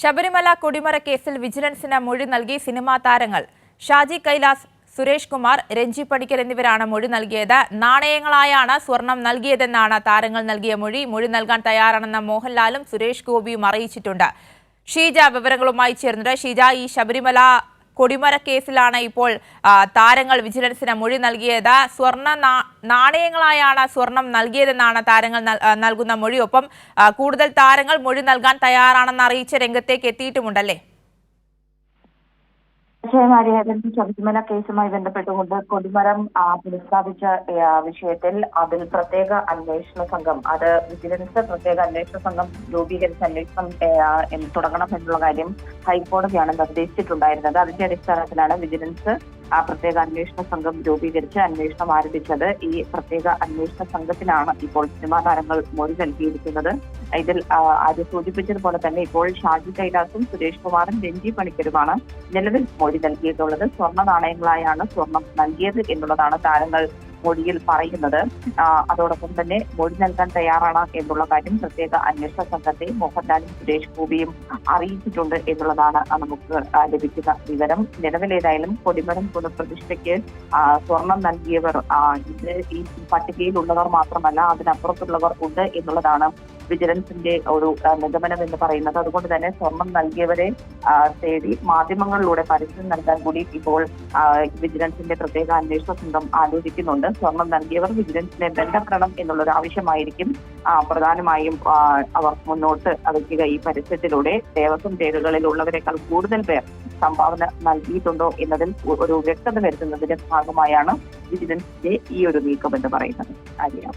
ശബരിമല കൊടിമര കേസിൽ വിജിലൻസിന് മൊഴി നൽകി സിനിമാ താരങ്ങൾ ഷാജി കൈലാസ് സുരേഷ് കുമാർ രഞ്ജി പണിക്കർ എന്നിവരാണ് മൊഴി നൽകിയത്. നാണയങ്ങളായാണ് സ്വർണം നൽകിയതെന്നാണ് താരങ്ങൾ നൽകിയ മൊഴി. മൊഴി നൽകാൻ തയ്യാറാണെന്ന് മോഹൻലാലും സുരേഷ് ഗോപിയും അറിയിച്ചിട്ടുണ്ട്. ഷീജ വിവരങ്ങളുമായി ചേർന്നത് ഷീജ ഈ ശബരിമല കൊടിമര കേസിലാണ് ഇപ്പോൾ താരങ്ങൾ വിജിലൻസിന് മൊഴി നൽകിയത്. സ്വർണ നാണയങ്ങളായാണ് സ്വർണം നൽകിയതെന്നാണ് താരങ്ങൾ നൽകുന്ന മൊഴി. ഒപ്പം കൂടുതൽ താരങ്ങൾ മൊഴി നൽകാൻ തയ്യാറാണെന്ന് അറിയിച്ച രംഗത്തേക്ക് എത്തിയിട്ടുമുണ്ടല്ലേ? വിജയമാര്യാദൻ ശബരിമല കേസുമായി ബന്ധപ്പെട്ടുകൊണ്ട് കൊടിമരം പുനഃസ്ഥാപിച്ച വിഷയത്തിൽ അതിൽ പ്രത്യേക അന്വേഷണ സംഘം അത് വിജിലൻസ് പ്രത്യേക അന്വേഷണ സംഘം രൂപീകരിച്ച് അന്വേഷണം തുടങ്ങണം എന്നുള്ള കാര്യം ഹൈക്കോടതിയാണ് നിർദ്ദേശിച്ചിട്ടുണ്ടായിരുന്നത്. അതിന്റെ അടിസ്ഥാനത്തിലാണ് വിജിലൻസ് ആ പ്രത്യേക അന്വേഷണ സംഘം രൂപീകരിച്ച് അന്വേഷണം ആരംഭിച്ചത്. ഈ പ്രത്യേക അന്വേഷണ സംഘത്തിനാണ് ഇപ്പോൾ സിനിമാ താരങ്ങൾ മൊഴി നൽകിയിരിക്കുന്നത്. ഇതിൽ ആദ്യം സൂചിപ്പിച്ചതുപോലെ തന്നെ ഇപ്പോൾ ഷാജി കൈലാസും സുരേഷ് കുമാറും രഞ്ജി പണിക്കരുമാണ്. നിലവിൽ മൊഴി നൽകിയിട്ടുള്ളത് സ്വർണ നാണയങ്ങളായാണ് സ്വർണം നൽകിയത് എന്നുള്ളതാണ് താരങ്ങൾ മൊഴിയിൽ പറയുന്നത്. അതോടൊപ്പം തന്നെ മൊഴി നൽകാൻ തയ്യാറാണ് എന്നുള്ള കാര്യം പ്രത്യേക അന്വേഷണ സംഘത്തെ മോഹൻലാലും സുരേഷ് ഗോപിയും അറിയിച്ചിട്ടുണ്ട് എന്നുള്ളതാണ് നമുക്ക് ലഭിക്കുന്ന വിവരം. നിലവിലേതായാലും കൊടിമരം പുനഃപ്രതിഷ്ഠയ്ക്ക് സ്വർണം നൽകിയവർ ഇത് ഈ പട്ടികയിലുള്ളവർ മാത്രമല്ല അതിനപ്പുറത്തുള്ളവർ ഉണ്ട് എന്നുള്ളതാണ് വിജിലൻസിന്റെ ഒരു നിഗമനം എന്ന് പറയുന്നത്. അതുകൊണ്ട് തന്നെ സ്വർണം നൽകിയവരെ തേടി മാധ്യമങ്ങളിലൂടെ പരസ്യം നൽകാൻ കൂടി ഇപ്പോൾ വിജിലൻസിന്റെ പ്രത്യേക അന്വേഷണ സംഘം ആലോചിക്കുന്നുണ്ട്. സ്വർണം നൽകിയവർ വിജിലൻസിനെ ബന്ധപ്പെടണം എന്നുള്ളൊരു ആവശ്യമായിരിക്കും. പ്രധാനമായും അവർ മുന്നോട്ട് വയ്ക്കുക ഈ പരസ്യത്തിലൂടെ ദേവസ്വം രേഖകളിലുള്ളവരെക്കാൾ കൂടുതൽ പേർ സംഭാവന നൽകിയിട്ടുണ്ടോ എന്നതിൽ ഒരു വ്യക്തത വരുത്തുന്നതിന്റെ ഭാഗമായാണ് വിജിലൻസിന്റെ ഈ ഒരു നീക്കം എന്ന് പറയുന്നത്. ആര്യ.